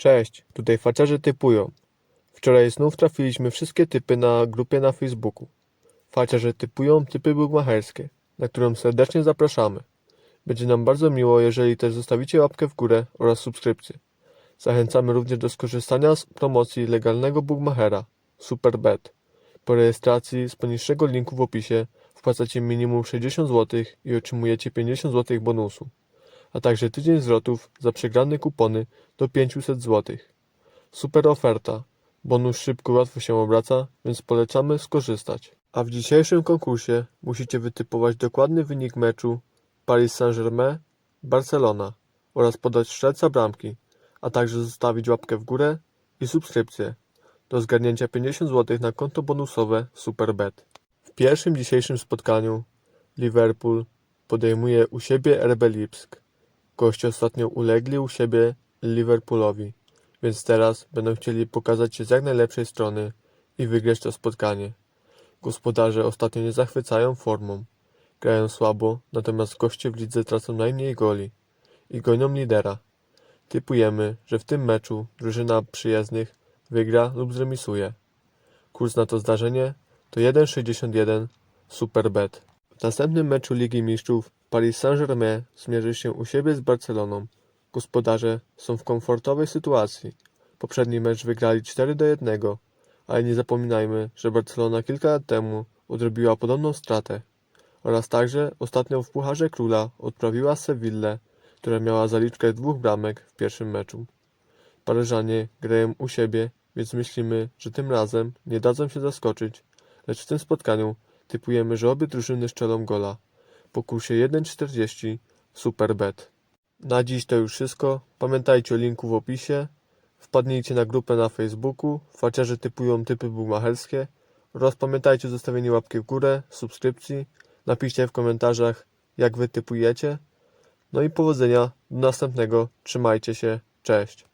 Cześć, tutaj faciarze typują. Wczoraj znów trafiliśmy wszystkie typy na grupie na Facebooku. Faciarze typują typy bugmacherskie, na którą serdecznie zapraszamy. Będzie nam bardzo miło, jeżeli też zostawicie łapkę w górę oraz subskrypcję. Zachęcamy również do skorzystania z promocji legalnego bugmachera Superbet. Po rejestracji z poniższego linku w opisie wpłacacie minimum 60 zł i otrzymujecie 50 zł bonusu, a także tydzień zwrotów za przegrane kupony do 500 zł. Super oferta. Bonus szybko, łatwo się obraca, więc polecamy skorzystać. A w dzisiejszym konkursie musicie wytypować dokładny wynik meczu Paris Saint-Germain-Barcelona oraz podać strzelca bramki, a także zostawić łapkę w górę i subskrypcję do zgarnięcia 50 zł na konto bonusowe Superbet. W pierwszym dzisiejszym spotkaniu Liverpool podejmuje u siebie RB Lipsk. Goście ostatnio ulegli u siebie Liverpoolowi, więc teraz będą chcieli pokazać się z jak najlepszej strony i wygrać to spotkanie. Gospodarze ostatnio nie zachwycają formą. Grają słabo, natomiast goście w lidze tracą najmniej goli i gonią lidera. Typujemy, że w tym meczu drużyna przyjezdnych wygra lub zremisuje. Kurs na to zdarzenie to 1,61 Superbet. W następnym meczu Ligi Mistrzów Paris Saint-Germain zmierzy się u siebie z Barceloną. Gospodarze są w komfortowej sytuacji. Poprzedni mecz wygrali 4 do 1, ale nie zapominajmy, że Barcelona kilka lat temu odrobiła podobną stratę. Oraz także ostatnio w Pucharze Króla odprawiła Sevillę, która miała zaliczkę dwóch bramek w pierwszym meczu. Paryżanie grają u siebie, więc myślimy, że tym razem nie dadzą się zaskoczyć, lecz w tym spotkaniu typujemy, że obie drużyny strzelą gola. Po kursie 1,40 Superbet. Na dziś to już wszystko. Pamiętajcie o linku w opisie. Wpadnijcie na grupę na Facebooku. Faciarze typują typy bugmacherskie. Oraz pamiętajcie o zostawieniu łapki w górę, subskrypcji. Napiszcie w komentarzach, jak wy typujecie. No i powodzenia. Do następnego. Trzymajcie się. Cześć.